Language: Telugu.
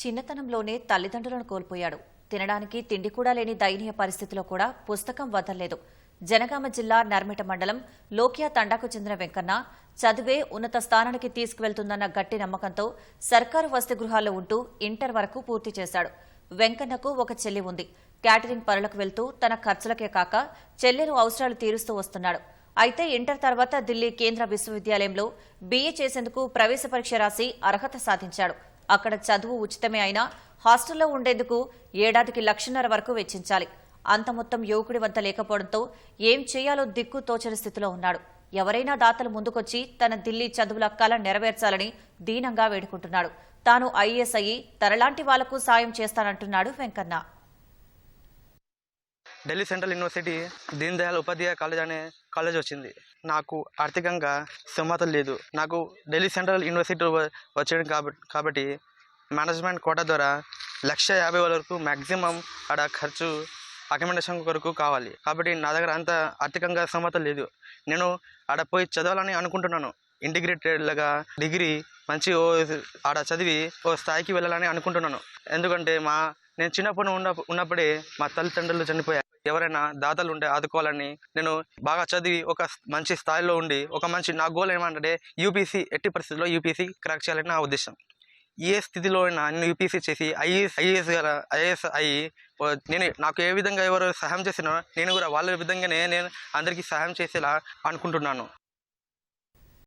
చిన్నతనంలోనే తల్లిదండ్రులను కోల్పోయాడు. తినడానికి తిండి కూడా లేని దయనీయ పరిస్థితిలో కూడా పుస్తకం వదల్లేదు. జనగామ జిల్లా నర్మిట మండలం లోకియా తండాకు చెందిన వెంకన్న చదివే ఉన్నత స్థానానికి తీసుకువెళ్తుందన్న గట్టి నమ్మకంతో సర్కారు వసతి గృహాల్లో ఉంటూ ఇంటర్ వరకు పూర్తి చేశాడు. వెంకన్నకు ఒక చెల్లి ఉంది. క్యాటరింగ్ పనులకు వెళ్తూ తన ఖర్చులకే కాక చెల్లెను అవసరాలు తీరుస్తూ వస్తున్నాడు. అయితే ఇంటర్ తర్వాత ఢిల్లీ కేంద్ర విశ్వవిద్యాలయంలో బీఏ చేసేందుకు ప్రవేశ పరీక్ష రాసి అర్హత సాధించాడు. అక్కడ చదువు ఉచితమే అయినా హాస్టల్లో ఉండేందుకు ఏడాదికి లక్షన్నర వరకు వెచ్చించాలి. అంత మొత్తం యువకుడి వద్ద లేకపోవడంతో ఏం చేయాలో దిక్కు తోచని స్థితిలో ఉన్నాడు. ఎవరైనా దాతలు ముందుకొచ్చి తన ఢిల్లీ చదువుల కళ నెరవేర్చాలని దీనంగా వేడుకుంటున్నాడు. తాను ఐఏఎస్ అయ్యి తనలాంటి వాళ్ళకు సాయం చేస్తానంటున్నాడు Venkanna. Delhi central university Deen Dayal Upadhyaya college అనే కాలేజ్ వచ్చింది. నాకు ఆర్థికంగా స్తోమత లేదు. నాకు ఢిల్లీ సెంట్రల్ యూనివర్సిటీ వచ్చాడు కాబట్టి కాబట్టి మేనేజ్మెంట్ కోట ద్వారా లక్ష యాభై వేల వరకు మ్యాక్సిమం ఆడ ఖర్చు అకామిడేషన్ కొరకు కావాలి. కాబట్టి నా దగ్గర అంత ఆర్థికంగా స్తోమత లేదు. నేను ఆడ పోయి చదవాలని అనుకుంటున్నాను. ఇంటిగ్రేటెడ్గా డిగ్రీ మంచి ఓ ఆడ చదివి ఓ స్థాయికి వెళ్ళాలని అనుకుంటున్నాను. ఎందుకంటే మా నేను చిన్నప్పుడు ఉన్న ఉన్నప్పుడే మా తల్లిదండ్రులు చనిపోయారు ఎవరైనా దాతలు ఉంటే ఆదుకోవాలని నేను బాగా చదివి ఒక మంచి స్థాయిలో ఉండి ఒక మంచి నా గోల్ ఏమంటే యూపీసీ ఎట్టి పరిస్థితుల్లో యూపీసీ క్రాక్ చేయాలని నా ఉద్దేశం. ఏ స్థితిలో అయినా నేను యూపీసీ చేసి ఐఏఎస్ ఐఏఎస్ గారు ఐఏఎస్ అయ్యి నేను నాకు ఏ విధంగా ఎవరు సహాయం చేసినా నేను కూడా వాళ్ళ విధంగానే నేను అందరికీ సహాయం చేసేలా అనుకుంటున్నాను.